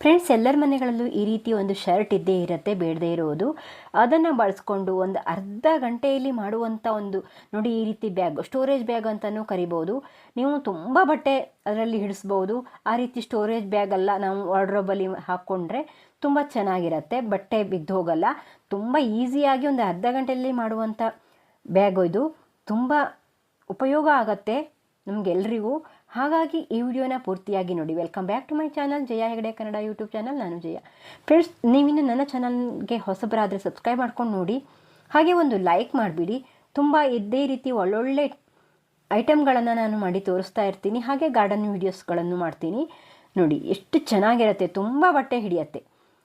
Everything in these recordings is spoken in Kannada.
ಫ್ರೆಂಡ್ಸ್ ಎಲ್ಲರ ಮನೆಗಳಲ್ಲೂ ಈ ರೀತಿ ಒಂದು ಶರ್ಟ್ ಇದ್ದೇ ಇರುತ್ತೆ, ಬೇಡದೇ ಇರೋದು. ಅದನ್ನು ಬಳಸ್ಕೊಂಡು ಒಂದು ಅರ್ಧ ಗಂಟೆಯಲ್ಲಿ ಮಾಡುವಂಥ ಒಂದು, ನೋಡಿ ಈ ರೀತಿ ಬ್ಯಾಗ್ ಸ್ಟೋರೇಜ್ ಬ್ಯಾಗ್ ಅಂತಲೂ ಕರಿಬೋದು. ನೀವು ತುಂಬ ಬಟ್ಟೆ ಅದರಲ್ಲಿ ಹಿಡಿಸ್ಬೋದು. ಆ ರೀತಿ ಸ್ಟೋರೇಜ್ ಬ್ಯಾಗೆಲ್ಲ ನಾವು ವಾರ್ಡ್ರೋಬಲ್ಲಿ ಹಾಕ್ಕೊಂಡ್ರೆ ತುಂಬ ಚೆನ್ನಾಗಿರುತ್ತೆ. ಬಟ್ಟೆ ಬಿದ್ದು ಹೋಗಲ್ಲ. ತುಂಬ ಈಸಿಯಾಗಿ ಒಂದು ಅರ್ಧ ಗಂಟೆಯಲ್ಲಿ ಮಾಡುವಂಥ ಬ್ಯಾಗು ಇದು. ತುಂಬ ಉಪಯೋಗ ಆಗತ್ತೆ ನಮಗೆಲ್ರಿಗೂ. ಹಾಗಾಗಿ ಈ ವಿಡಿಯೋನ ಪೂರ್ತಿಯಾಗಿ ನೋಡಿ. Welcome back to my channel Jaya Hegde Kannada YouTube channel ನಾನು ಜಯ. ಫ್ರೆಂಡ್ಸ್ ನೀವಿನ್ನು ನನ್ನ ಚಾನಲ್ಗೆ ಹೊಸಬರಾದರೆ ಸಬ್ಸ್ಕ್ರೈಬ್ ಮಾಡ್ಕೊಂಡು ನೋಡಿ. ಹಾಗೆ ಒಂದು ಲೈಕ್ ಮಾಡಿಬಿಡಿ. ತುಂಬ ಇದೇ ರೀತಿ ಒಳ್ಳೊಳ್ಳೆ ಐಟಮ್ಗಳನ್ನು ನಾನು ಮಾಡಿ ತೋರಿಸ್ತಾ ಇರ್ತೀನಿ. ಹಾಗೆ ಗಾರ್ಡನ್ ವೀಡಿಯೋಸ್ಗಳನ್ನು ಮಾಡ್ತೀನಿ. ನೋಡಿ, ಎಷ್ಟು ಚೆನ್ನಾಗಿರುತ್ತೆ. ತುಂಬ ಬಟ್ಟೆ ಹಿಡಿಯತ್ತೆ.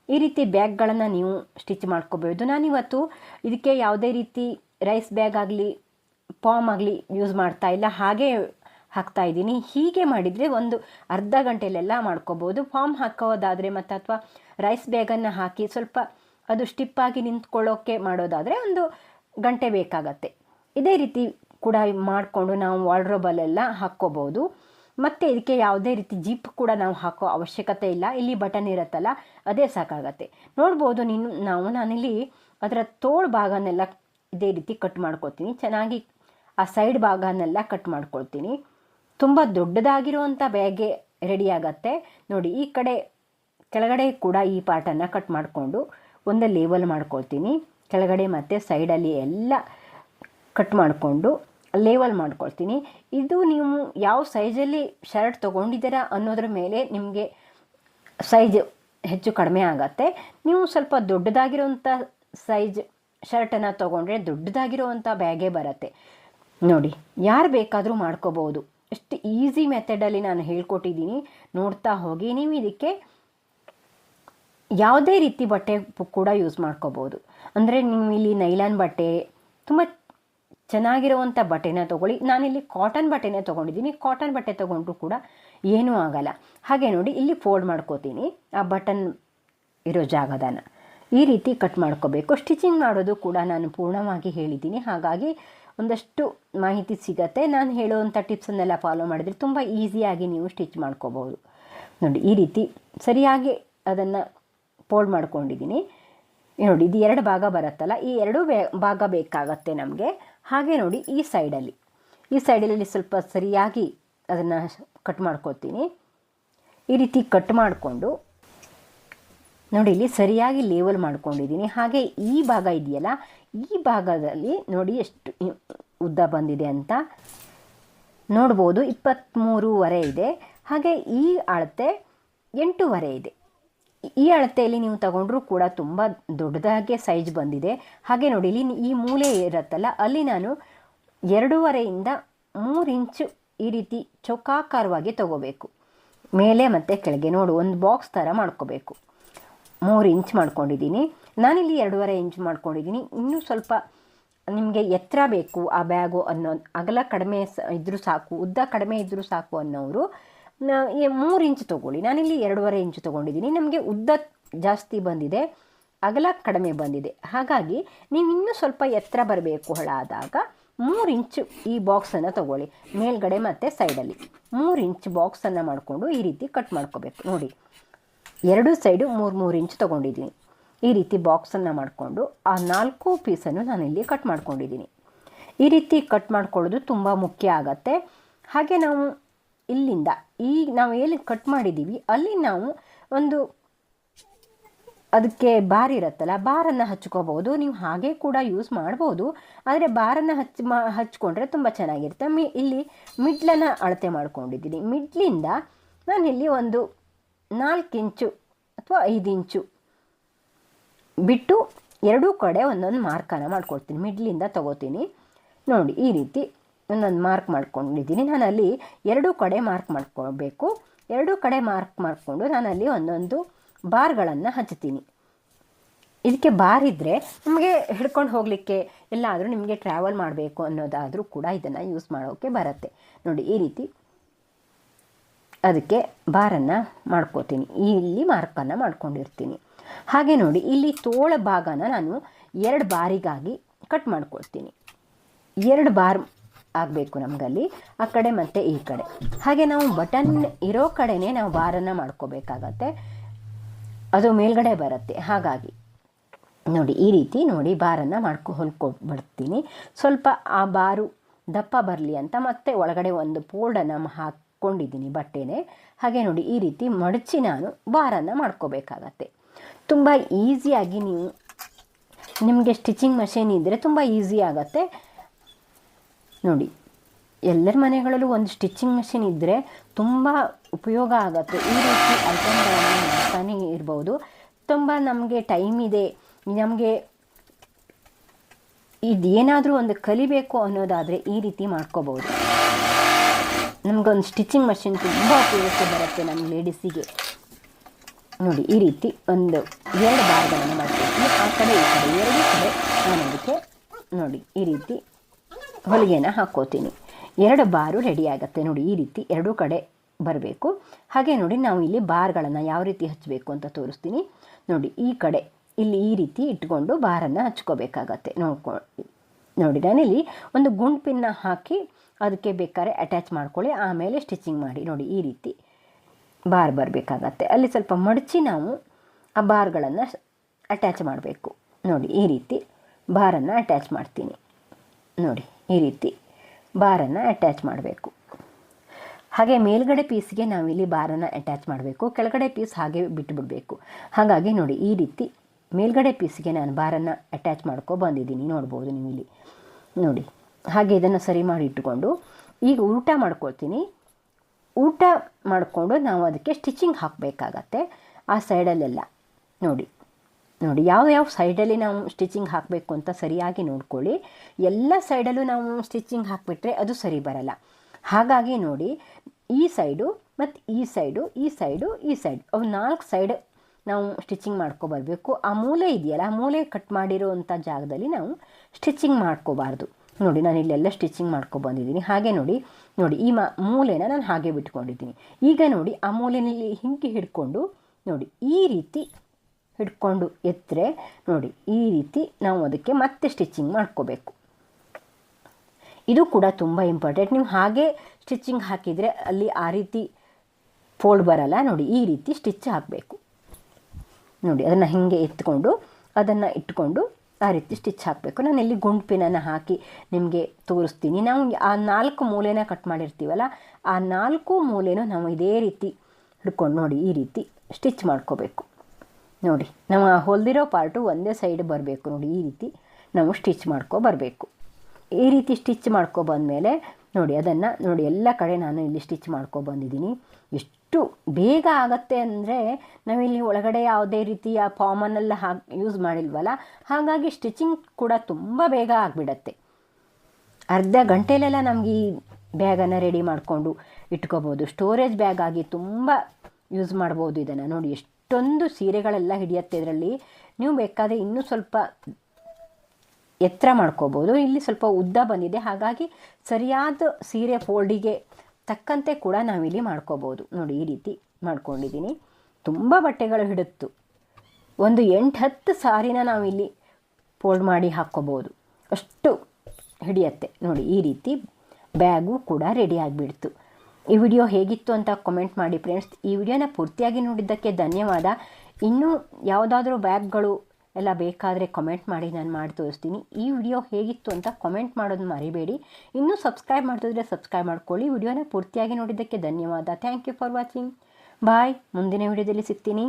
ಈ ರೀತಿ ಬ್ಯಾಗ್ಗಳನ್ನು ನೀವು ಸ್ಟಿಚ್ ಮಾಡ್ಕೋಬೋದು. ನಾನಿವತ್ತು ಇದಕ್ಕೆ ಯಾವುದೇ ರೀತಿ ರೈಸ್ ಬ್ಯಾಗ್ ಆಗಲಿ ಪಾಮ್ ಆಗಲಿ ಯೂಸ್ ಮಾಡ್ತಾ ಇಲ್ಲ. ಹಾಗೆ ಹಾಕ್ತಾ ಇದ್ದೀನಿ. ಹೀಗೆ ಮಾಡಿದರೆ ಒಂದು ಅರ್ಧ ಗಂಟೆಲೆಲ್ಲ ಮಾಡ್ಕೋಬೋದು. ಫಾರ್ಮ್ ಹಾಕೋದಾದರೆ ಮತ್ತು ಅಥವಾ ರೈಸ್ ಬ್ಯಾಗನ್ನು ಹಾಕಿ ಸ್ವಲ್ಪ ಅದು ಸ್ಟಿಪ್ಪಾಗಿ ನಿಂತ್ಕೊಳ್ಳೋಕ್ಕೆ ಮಾಡೋದಾದರೆ ಒಂದು ಗಂಟೆ ಬೇಕಾಗತ್ತೆ. ಇದೇ ರೀತಿ ಕೂಡ ಮಾಡಿಕೊಂಡು ನಾವು ವಾರ್ಡ್ರೋಬಲ್ಲೆಲ್ಲ ಹಾಕ್ಕೋಬೋದು. ಮತ್ತು ಇದಕ್ಕೆ ಯಾವುದೇ ರೀತಿ ಜಿಪ್ ಕೂಡ ನಾವು ಹಾಕೋ ಅವಶ್ಯಕತೆ ಇಲ್ಲ. ಇಲ್ಲಿ ಬಟನ್ ಇರುತ್ತಲ್ಲ, ಅದೇ ಸಾಕಾಗತ್ತೆ. ನೋಡ್ಬೋದು ನೀನು, ನಾವು, ನಾನಿಲ್ಲಿ ಅದರ ತೋಳು ಭಾಗನೆಲ್ಲ ಇದೇ ರೀತಿ ಕಟ್ ಮಾಡ್ಕೊತೀನಿ. ಚೆನ್ನಾಗಿ ಆ ಸೈಡ್ ಭಾಗನೆಲ್ಲ ಕಟ್ ಮಾಡ್ಕೊಳ್ತೀನಿ. ತುಂಬ ದೊಡ್ಡದಾಗಿರುವಂಥ ಬ್ಯಾಗೆ ರೆಡಿ ಆಗತ್ತೆ. ನೋಡಿ, ಈ ಕಡೆ ಕೆಳಗಡೆ ಕೂಡ ಈ ಪಾರ್ಟನ್ನು ಕಟ್ ಮಾಡಿಕೊಂಡು ಒಂದು ಲೇವಲ್ ಮಾಡ್ಕೊಳ್ತೀನಿ. ಕೆಳಗಡೆ ಮತ್ತು ಸೈಡಲ್ಲಿ ಎಲ್ಲ ಕಟ್ ಮಾಡಿಕೊಂಡು ಲೇವಲ್ ಮಾಡ್ಕೊಳ್ತೀನಿ. ಇದು ನೀವು ಯಾವ ಸೈಜಲ್ಲಿ ಶರ್ಟ್ ತೊಗೊಂಡಿದ್ದೀರಾ ಅನ್ನೋದ್ರ ಮೇಲೆ ನಿಮಗೆ ಸೈಜ್ ಹೆಚ್ಚು ಕಡಿಮೆ ಆಗತ್ತೆ. ನೀವು ಸ್ವಲ್ಪ ದೊಡ್ಡದಾಗಿರೋವಂಥ ಸೈಜ್ ಶರ್ಟನ್ನು ತೊಗೊಂಡ್ರೆ ದೊಡ್ಡದಾಗಿರುವಂಥ ಬ್ಯಾಗೇ ಬರುತ್ತೆ. ನೋಡಿ, ಯಾರು ಬೇಕಾದರೂ ಮಾಡ್ಕೋಬೋದು. ಎಷ್ಟು ಈಸಿ ಮೆಥಡಲ್ಲಿ ನಾನು ಹೇಳ್ಕೊಟ್ಟಿದ್ದೀನಿ. ನೋಡ್ತಾ ಹೋಗಿ. ನೀವು ಇದಕ್ಕೆ ಯಾವುದೇ ರೀತಿ ಬಟ್ಟೆ ಕೂಡ ಯೂಸ್ ಮಾಡ್ಕೋಬೋದು. ಅಂದರೆ ನೀವು ಇಲ್ಲಿ ನೈಲಾನ್ ಬಟ್ಟೆ, ತುಂಬ ಚೆನ್ನಾಗಿರುವಂಥ ಬಟ್ಟೆನ ತೊಗೊಳ್ಳಿ. ನಾನಿಲ್ಲಿ ಕಾಟನ್ ಬಟ್ಟೆನೇ ತೊಗೊಂಡಿದ್ದೀನಿ. ಕಾಟನ್ ಬಟ್ಟೆ ತೊಗೊಂಡ್ರು ಕೂಡ ಏನೂ ಆಗಲ್ಲ. ಹಾಗೆ ನೋಡಿ, ಇಲ್ಲಿ ಫೋಲ್ಡ್ ಮಾಡ್ಕೋತೀನಿ. ಆ ಬಟನ್ ಇರೋ ಜಾಗದಾನ. ಈ ರೀತಿ ಕಟ್ ಮಾಡ್ಕೋಬೇಕು. ಸ್ಟಿಚಿಂಗ್ ಮಾಡೋದು ಕೂಡ ನಾನು ಪೂರ್ಣವಾಗಿ ಹೇಳಿದ್ದೀನಿ. ಹಾಗಾಗಿ ಒಂದಷ್ಟು ಮಾಹಿತಿ ಸಿಗತ್ತೆ. ನಾನು ಹೇಳುವಂಥ ಟಿಪ್ಸನ್ನೆಲ್ಲ ಫಾಲೋ ಮಾಡಿದರೆ ತುಂಬ ಈಸಿಯಾಗಿ ನೀವು ಸ್ಟಿಚ್ ಮಾಡ್ಕೋಬೋದು. ನೋಡಿ, ಈ ರೀತಿ ಸರಿಯಾಗಿ ಅದನ್ನು ಫೋಲ್ಡ್ ಮಾಡ್ಕೊಂಡಿದ್ದೀನಿ. ನೋಡಿ, ಇದು ಎರಡು ಭಾಗ ಬರುತ್ತಲ್ಲ, ಈ ಎರಡು ಭಾಗ ಬೇಕಾಗತ್ತೆ ನಮಗೆ. ಹಾಗೆ ನೋಡಿ, ಈ ಸೈಡಲ್ಲಿ ಈ ಸೈಡಲ್ಲಿ ಸ್ವಲ್ಪ ಸರಿಯಾಗಿ ಅದನ್ನು ಕಟ್ ಮಾಡ್ಕೊತೀನಿ. ಈ ರೀತಿ ಕಟ್ ಮಾಡಿಕೊಂಡು ನೋಡಿ, ಇಲ್ಲಿ ಸರಿಯಾಗಿ ಲೇವಲ್ ಮಾಡ್ಕೊಂಡಿದ್ದೀನಿ. ಹಾಗೆ ಈ ಭಾಗ ಇದೆಯಲ್ಲ, ಈ ಭಾಗದಲ್ಲಿ ನೋಡಿ ಎಷ್ಟು ಉದ್ದ ಬಂದಿದೆ ಅಂತ ನೋಡ್ಬೋದು. ಇಪ್ಪತ್ತ್ಮೂರುವರೆ ಇದೆ. ಹಾಗೆ ಈ ಅಳತೆ ಎಂಟೂವರೆ ಇದೆ. ಈ ಅಳತೆಯಲ್ಲಿ ನೀವು ತಗೊಂಡ್ರೂ ಕೂಡ ತುಂಬ ದೊಡ್ಡದಾಗೆ ಸೈಜ್ ಬಂದಿದೆ. ಹಾಗೆ ನೋಡಿ, ಇಲ್ಲಿ ಈ ಮೂಲೆ ಇರುತ್ತಲ್ಲ, ಅಲ್ಲಿ ನಾನು ಎರಡೂವರೆಯಿಂದ ಮೂರು ಇಂಚು ಈ ರೀತಿ ಚೌಕಾಕಾರವಾಗಿ ತಗೋಬೇಕು. ಮೇಲೆ ಮತ್ತು ಕೆಳಗೆ ನೋಡು, ಒಂದು ಬಾಕ್ಸ್ ಥರ ಮಾಡ್ಕೋಬೇಕು. ಮೂರು ಇಂಚ್ ಮಾಡ್ಕೊಂಡಿದ್ದೀನಿ. ನಾನಿಲ್ಲಿ ಎರಡೂವರೆ ಇಂಚ್ ಮಾಡ್ಕೊಂಡಿದ್ದೀನಿ. ಇನ್ನೂ ಸ್ವಲ್ಪ ನಿಮಗೆ ಎತ್ತರ ಬೇಕು ಆ ಬ್ಯಾಗು ಅನ್ನೋ ಅಗಲ ಕಡಿಮೆ ಸ ಇದ್ದರೂ ಸಾಕು, ಉದ್ದ ಕಡಿಮೆ ಇದ್ದರೂ ಸಾಕು ಅನ್ನೋರು ಮೂರು ಇಂಚ್ ತೊಗೊಳ್ಳಿ. ನಾನಿಲ್ಲಿ ಎರಡೂವರೆ ಇಂಚ್ ತೊಗೊಂಡಿದ್ದೀನಿ. ನಮಗೆ ಉದ್ದ ಜಾಸ್ತಿ ಬಂದಿದೆ, ಅಗಲ ಕಡಿಮೆ ಬಂದಿದೆ. ಹಾಗಾಗಿ ನೀವು ಇನ್ನೂ ಸ್ವಲ್ಪ ಎತ್ತರ ಬರಬೇಕು ಹೊಳ ಆದಾಗ ಮೂರು ಇಂಚು ಈ ಬಾಕ್ಸನ್ನು ತೊಗೊಳ್ಳಿ. ಮೇಲ್ಗಡೆ ಮತ್ತು ಸೈಡಲ್ಲಿ ಮೂರು ಇಂಚ್ ಬಾಕ್ಸನ್ನು ಮಾಡಿಕೊಂಡು ಈ ರೀತಿ ಕಟ್ ಮಾಡ್ಕೋಬೇಕು. ನೋಡಿ. ಎರಡು ಸೈಡು ಮೂರು ಮೂರು ಇಂಚ್ ತೊಗೊಂಡಿದ್ದೀನಿ. ಈ ರೀತಿ ಬಾಕ್ಸನ್ನು ಮಾಡಿಕೊಂಡು ಆ ನಾಲ್ಕು ಪೀಸನ್ನು ನಾನಿಲ್ಲಿ ಕಟ್ ಮಾಡ್ಕೊಂಡಿದ್ದೀನಿ. ಈ ರೀತಿ ಕಟ್ ಮಾಡ್ಕೊಳ್ಳೋದು ತುಂಬ ಮುಖ್ಯ ಆಗತ್ತೆ. ಹಾಗೆ ನಾವು ಇಲ್ಲಿಂದ ಈ ನಾವು ಎಲ್ಲಿ ಕಟ್ ಮಾಡಿದ್ದೀವಿ, ಅಲ್ಲಿ ನಾವು ಒಂದು ಅದಕ್ಕೆ ಬಾರ್ ಇರುತ್ತಲ್ಲ ಬಾರನ್ನು ಹಚ್ಕೋಬೋದು ನೀವು ಹಾಗೆ ಕೂಡ ಯೂಸ್ ಮಾಡ್ಬೋದು. ಆದರೆ ಬಾರನ್ನು ಹಚ್ ಮಾ, ಹಚ್ಕೊಂಡ್ರೆ ತುಂಬ ಚೆನ್ನಾಗಿರುತ್ತೆ. ಮಿ, ಇಲ್ಲಿ ಮಿಡ್ಲನ್ನು ಅಳತೆ ಮಾಡ್ಕೊಂಡಿದ್ದೀನಿ. ಮಿಡ್ಲಿಂದ ನಾನಿಲ್ಲಿ ಒಂದು ನಾಲ್ಕು ಇಂಚು ಅಥವಾ ಐದು ಇಂಚು. ಬಿಟ್ಟು ಎರಡೂ ಕಡೆ ಒಂದೊಂದು ಮಾರ್ಕನ್ನು ಮಾಡ್ಕೊಳ್ತೀನಿ. ಮಿಡ್ಲಿಂದ ತೊಗೋತೀನಿ. ನೋಡಿ, ಈ ರೀತಿ ಒಂದೊಂದು ಮಾರ್ಕ್ ಮಾಡ್ಕೊಂಡಿದ್ದೀನಿ. ನಾನಲ್ಲಿ ಎರಡೂ ಕಡೆ ಮಾರ್ಕ್ ಮಾಡ್ಕೊಳ್ಬೇಕು. ಎರಡೂ ಕಡೆ ಮಾರ್ಕ್ ಮಾಡಿಕೊಂಡು ನಾನಲ್ಲಿ ಒಂದೊಂದು ಬಾರ್ಗಳನ್ನು ಹಚ್ತೀನಿ. ಇದಕ್ಕೆ ಬಾರ್ ಇದ್ದರೆ ನಮಗೆ ಹಿಡ್ಕೊಂಡು ಹೋಗಲಿಕ್ಕೆ ಎಲ್ಲಾದರೂ ನಿಮಗೆ ಟ್ರಾವೆಲ್ ಮಾಡಬೇಕು ಅನ್ನೋದಾದರೂ ಕೂಡ ಇದನ್ನು ಯೂಸ್ ಮಾಡೋಕ್ಕೆ ಬರುತ್ತೆ. ನೋಡಿ, ಈ ರೀತಿ ಅದಕ್ಕೆ ಬಾರನ್ನು ಮಾಡ್ಕೋತೀನಿ. ಇಲ್ಲಿ ಮಾರ್ಕನ್ನು ಮಾಡ್ಕೊಂಡಿರ್ತೀನಿ. ಹಾಗೆ ನೋಡಿ, ಇಲ್ಲಿ ತೋಳ ಭಾಗನ ನಾನು ಎರಡು ಬಾರಿಗಾಗಿ ಕಟ್ ಮಾಡ್ಕೊಳ್ತೀನಿ. ಎರಡು ಬಾರ್ ಆಗಬೇಕು ನಮಗಲ್ಲಿ, ಆ ಕಡೆ ಮತ್ತು ಈ ಕಡೆ. ಹಾಗೆ ನಾವು ಬಟನ್ ಇರೋ ಕಡೆನೇ ನಾವು ಬಾರನ್ನು ಮಾಡ್ಕೋಬೇಕಾಗತ್ತೆ. ಅದು ಮೇಲ್ಗಡೆ ಬರುತ್ತೆ. ಹಾಗಾಗಿ ನೋಡಿ, ಈ ರೀತಿ ನೋಡಿ ಬಾರನ್ನು ಮಾಡ್ಕೊ ಹೊಲ್ಕೊಬಿಡ್ತೀನಿ ಸ್ವಲ್ಪ ಆ ಬಾರು ದಪ್ಪ ಬರಲಿ ಅಂತ ಮತ್ತೆ ಒಳಗಡೆ ಒಂದು ಫೋಲ್ಡನ್ನು ಹಾಕ್ಕೊಂಡಿದ್ದೀನಿ ಬಟ್ಟೆನೇ. ಹಾಗೆ ನೋಡಿ, ಈ ರೀತಿ ಮಡಚಿ ನಾನು ಬಾರನ್ನು ಮಾಡ್ಕೋಬೇಕಾಗತ್ತೆ. ತುಂಬ ಈಸಿಯಾಗಿ ನೀವು ನಿಮಗೆ ಸ್ಟಿಚಿಂಗ್ ಮಷೀನ್ ಇದ್ದರೆ ತುಂಬ ಈಸಿ ಆಗುತ್ತೆ. ನೋಡಿ, ಎಲ್ಲರ ಮನೆಗಳಲ್ಲೂ ಒಂದು ಸ್ಟಿಚಿಂಗ್ ಮಷೀನ್ ಇದ್ದರೆ ತುಂಬ ಉಪಯೋಗ ಆಗುತ್ತೆ. ಈ ರೀತಿ ಐಟಮ್ಗಳನ್ನು ಮಾಡ್ತಾನೆ ಇರ್ಬೋದು. ತುಂಬ ನಮಗೆ ಟೈಮ್ ಇದೆ. ನಮಗೆ ಇದೇನಾದರೂ ಒಂದು ಕಲಿಬೇಕು ಅನ್ನೋದಾದರೆ ಈ ರೀತಿ ಮಾಡ್ಕೋಬೋದು. ನಮಗೊಂದು ಸ್ಟಿಚಿಂಗ್ ಮಷಿನ್ ತುಂಬ ಉಪಯೋಗಕ್ಕೆ ಬರುತ್ತೆ ನಮ್ಮ ಲೇಡೀಸಿಗೆ ನೋಡಿ, ಈ ರೀತಿ ಒಂದು ಎರಡು ಬಾರ್ಗಳನ್ನು ಮಾಡ್ತೀನಿ ಆ ಕಡೆ, ಈ ಕಡೆ, ಎರಡು ಕಡೆ ನಾನು ಅದಕ್ಕೆ ನೋಡಿ, ಈ ರೀತಿ ಹೊಲಿಗೆನ ಹಾಕ್ಕೋತೀನಿ ಎರಡು ಬಾರು ರೆಡಿ ಆಗುತ್ತೆ. ನೋಡಿ, ಈ ರೀತಿ ಎರಡೂ ಕಡೆ ಬರಬೇಕು. ಹಾಗೆ ನೋಡಿ, ನಾವು ಇಲ್ಲಿ ಬಾರ್ಗಳನ್ನು ಯಾವ ರೀತಿ ಹಚ್ಚಬೇಕು ಅಂತ ತೋರಿಸ್ತೀನಿ. ನೋಡಿ, ಈ ಕಡೆ ಇಲ್ಲಿ ಈ ರೀತಿ ಇಟ್ಕೊಂಡು ಬಾರನ್ನು ಹಚ್ಕೋಬೇಕಾಗತ್ತೆ. ನೋಡ್ಕೊ, ನೋಡಿ, ನಾನಿಲ್ಲಿ ಒಂದು ಗುಂಡು ಪಿನ್ನ ಹಾಕಿ ಅದಕ್ಕೆ ಬೇಕಾದ್ರೆ ಅಟ್ಯಾಚ್ ಮಾಡ್ಕೊಳ್ಳಿ. ಆಮೇಲೆ ಸ್ಟಿಚಿಂಗ್ ಮಾಡಿ. ನೋಡಿ, ಈ ರೀತಿ ಬಾರ್ ಬರಬೇಕಾಗತ್ತೆ. ಅಲ್ಲಿ ಸ್ವಲ್ಪ ಮಡಚಿ ನಾವು ಆ ಬಾರ್ಗಳನ್ನು ಅಟ್ಯಾಚ್ ಮಾಡಬೇಕು. ನೋಡಿ, ಈ ರೀತಿ ಬಾರನ್ನು ಅಟ್ಯಾಚ್ ಮಾಡ್ತೀನಿ. ನೋಡಿ, ಈ ರೀತಿ ಬಾರನ್ನು ಅಟ್ಯಾಚ್ ಮಾಡಬೇಕು. ಹಾಗೆ ಮೇಲ್ಗಡೆ ಪೀಸ್ಗೆ ನಾವಿಲ್ಲಿ ಬಾರನ್ನು ಅಟ್ಯಾಚ್ ಮಾಡಬೇಕು. ಕೆಳಗಡೆ ಪೀಸ್ ಹಾಗೆ ಬಿಟ್ಟುಬಿಡಬೇಕು ಹಾಗಾಗಿ ನೋಡಿ, ಈ ರೀತಿ ಮೇಲ್ಗಡೆ ಪೀಸ್ಗೆ ನಾನು ಬಾರನ್ನು ಅಟ್ಯಾಚ್ ಮಾಡ್ಕೊ ಬಂದಿದ್ದೀನಿ. ನೋಡ್ಬೋದು ನೀವು ಇಲ್ಲಿ ನೋಡಿ ಹಾಗೆ ಇದನ್ನು ಸರಿ ಮಾಡಿ ಇಟ್ಟುಕೊಂಡು ಈಗ ಊಟ ಮಾಡ್ಕೊಳ್ತೀನಿ. ಊಟ ಮಾಡಿಕೊಂಡು ನಾವು ಅದಕ್ಕೆ ಸ್ಟಿಚಿಂಗ್ ಹಾಕಬೇಕಾಗತ್ತೆ ಆ ಸೈಡಲ್ಲೆಲ್ಲ. ನೋಡಿ ನೋಡಿ ಯಾವ ಯಾವ ಸೈಡಲ್ಲಿ ನಾವು ಸ್ಟಿಚಿಂಗ್ ಹಾಕಬೇಕು ಅಂತ ಸರಿಯಾಗಿ ನೋಡ್ಕೊಳ್ಳಿ. ಎಲ್ಲ ಸೈಡಲ್ಲೂ ನಾವು ಸ್ಟಿಚಿಂಗ್ ಹಾಕಿಬಿಟ್ರೆ ಅದು ಸರಿ ಬರಲ್ಲ. ಹಾಗಾಗಿ ನೋಡಿ, ಈ ಸೈಡು ಮತ್ತು ಈ ಸೈಡು ಈ ಸೈಡು, ಈ ಸೈಡ್ ಅವು ನಾಲ್ಕು ಸೈಡ್ ನಾವು ಸ್ಟಿಚಿಂಗ್ ಮಾಡ್ಕೊಬರ್ಬೇಕು. ಆ ಮೂಲೆ ಇದೆಯಲ್ಲ, ಆ ಮೂಲೆ ಕಟ್ ಮಾಡಿರೋವಂಥ ಜಾಗದಲ್ಲಿ ನಾವು ಸ್ಟಿಚಿಂಗ್ ಮಾಡ್ಕೋಬಾರ್ದು. ನೋಡಿ, ನಾನು ಇಲ್ಲೆಲ್ಲ ಸ್ಟಿಚಿಂಗ್ ಮಾಡ್ಕೊಬಂದಿದ್ದೀನಿ ಹಾಗೆ ನೋಡಿ ನೋಡಿ, ಈ ಮಾ, ಮೂಲೆನ ನಾನು ಹಾಗೆ ಬಿಟ್ಕೊಂಡಿದ್ದೀನಿ. ಈಗ ನೋಡಿ, ಆ ಮೂಲೆಯಲ್ಲಿ ಹಿಂಗೆ ಹಿಡ್ಕೊಂಡು, ನೋಡಿ, ಈ ರೀತಿ ಹಿಡ್ಕೊಂಡು ಎತ್ತರೆ ನೋಡಿ, ಈ ರೀತಿ ನಾವು ಅದಕ್ಕೆ ಮತ್ತೆ ಸ್ಟಿಚಿಂಗ್ ಮಾಡ್ಕೋಬೇಕು. ಇದು ಕೂಡ ತುಂಬ ಇಂಪಾರ್ಟೆಂಟ್ ನೀವು ಹಾಗೆ ಸ್ಟಿಚಿಂಗ್ ಹಾಕಿದರೆ ಅಲ್ಲಿ ಆ ರೀತಿ ಫೋಲ್ಡ್ ಬರಲ್ಲ. ನೋಡಿ, ಈ ರೀತಿ ಸ್ಟಿಚ್ ಹಾಕಬೇಕು. ನೋಡಿ, ಅದನ್ನು ಹಿಂಗೆ ಎತ್ಕೊಂಡು, ಅದನ್ನು ಇಟ್ಕೊಂಡು ಆ ರೀತಿ ಸ್ಟಿಚ್ ಹಾಕಬೇಕು. ನಾನು ಇಲ್ಲಿ ಗುಂಡು ಪಿನನ್ನು ಹಾಕಿ ನಿಮಗೆ ತೋರಿಸ್ತೀನಿ. ನಾವು ಆ ನಾಲ್ಕು ಮೂಲೆನ ಕಟ್ ಮಾಡಿರ್ತೀವಲ್ಲ, ಆ ನಾಲ್ಕು ಮೂಲೆನೂ ನಾವು ಇದೇ ರೀತಿ ಹಿಡ್ಕೊಂಡು ನೋಡಿ, ಈ ರೀತಿ ಸ್ಟಿಚ್ ಮಾಡ್ಕೋಬೇಕು. ನೋಡಿ ನಾವು ಹೊಲ್ದಿರೋ ಪಾರ್ಟು ಒಂದೇ ಸೈಡ್ ಬರಬೇಕು ನೋಡಿ, ಈ ರೀತಿ ನಾವು ಸ್ಟಿಚ್ ಮಾಡ್ಕೊ ಬರಬೇಕು. ಈ ರೀತಿ ಸ್ಟಿಚ್ ಮಾಡ್ಕೊ ಬಂದಮೇಲೆ ನೋಡಿ, ಅದನ್ನು ನೋಡಿ, ಎಲ್ಲ ಕಡೆ ನಾನು ಇಲ್ಲಿ ಸ್ಟಿಚ್ ಮಾಡ್ಕೊ ಬಂದಿದ್ದೀನಿ. ಎಷ್ಟು ಬೇಗ ಆಗತ್ತೆ ಅಂದರೆ ನಾವಿಲ್ಲಿ ಒಳಗಡೆ ಯಾವುದೇ ರೀತಿಯ ಫಾಮನ್ನೆಲ್ಲ ಹಾಕಿ ಯೂಸ್ ಮಾಡಿಲ್ವಲ್ಲ? ಹಾಗಾಗಿ ಸ್ಟಿಚಿಂಗ್ ಕೂಡ ತುಂಬ ಬೇಗ ಆಗಿಬಿಡತ್ತೆ. ಅರ್ಧ ಗಂಟೆಲೆಲ್ಲ ನಮಗೆ ಈ ಬ್ಯಾಗನ್ನು ರೆಡಿ ಮಾಡಿಕೊಂಡು ಇಟ್ಕೋಬೋದು. ಸ್ಟೋರೇಜ್ ಬ್ಯಾಗ್ ಆಗಿ ತುಂಬ ಯೂಸ್ ಮಾಡ್ಬೋದು ಇದನ್ನು. ನೋಡಿ, ಎಷ್ಟೊಂದು ಸೀರೆಗಳೆಲ್ಲ ಹಿಡಿಯುತ್ತೆ ಇದರಲ್ಲಿ. ನೀವು ಬೇಕಾದರೆ ಇನ್ನೂ ಸ್ವಲ್ಪ ಎತ್ತರ ಮಾಡ್ಕೋಬೋದು. ಇಲ್ಲಿ ಸ್ವಲ್ಪ ಉದ್ದ ಬಂದಿದೆ. ಹಾಗಾಗಿ ಸರಿಯಾದ ಸೀರೆ ಫೋಲ್ಡಿಗೆ ತಕ್ಕಂತೆ ಕೂಡ ನಾವಿಲ್ಲಿ ಮಾಡ್ಕೋಬೋದು. ನೋಡಿ, ಈ ರೀತಿ ಮಾಡ್ಕೊಂಡಿದ್ದೀನಿ. ತುಂಬ ಬಟ್ಟೆಗಳು ಹಿಡುತ್ತು ಒಂದು ಎಂಟು ಹತ್ತು ಸಾರಿನ ನಾವಿಲ್ಲಿ ಫೋಲ್ಡ್ ಮಾಡಿ ಹಾಕ್ಕೋಬೋದು. ಅಷ್ಟು ಹಿಡಿಯತ್ತೆ. ನೋಡಿ, ಈ ರೀತಿ ಬ್ಯಾಗು ಕೂಡ ರೆಡಿ ಆಗಿಬಿಡ್ತು. ಈ ವಿಡಿಯೋ ಹೇಗಿತ್ತು ಅಂತ ಕಮೆಂಟ್ ಮಾಡಿ ಫ್ರೆಂಡ್ಸ್ ಈ ವಿಡಿಯೋನ ಪೂರ್ತಿಯಾಗಿ ನೋಡಿದ್ದಕ್ಕೆ ಧನ್ಯವಾದ. ಇನ್ನೂ ಯಾವುದಾದ್ರೂ ಬ್ಯಾಗ್ಗಳು ಎಲ್ಲ ಬೇಕಾದರೆ ಕಮೆಂಟ್ ಮಾಡಿ ನಾನು ಮಾಡಿ ತೋರಿಸ್ತೀನಿ. ಈ ವಿಡಿಯೋ ಹೇಗಿತ್ತು ಅಂತ ಕಮೆಂಟ್ ಮಾಡೋದು ಮರಿಬೇಡಿ. ಇನ್ನೂ ಸಬ್ಸ್ಕ್ರೈಬ್ ಮಾಡ್ತಿದ್ರೆ ಸಬ್ಸ್ಕ್ರೈಬ್ ಮಾಡ್ಕೊಳ್ಳಿ. ವಿಡಿಯೋನ ಪೂರ್ತಿಯಾಗಿ ನೋಡಿದ್ದಕ್ಕೆ ಧನ್ಯವಾದ. Thank you for watching bye ಮುಂದಿನ ವಿಡಿಯೋದಲ್ಲಿ ಸಿಗ್ತೀನಿ.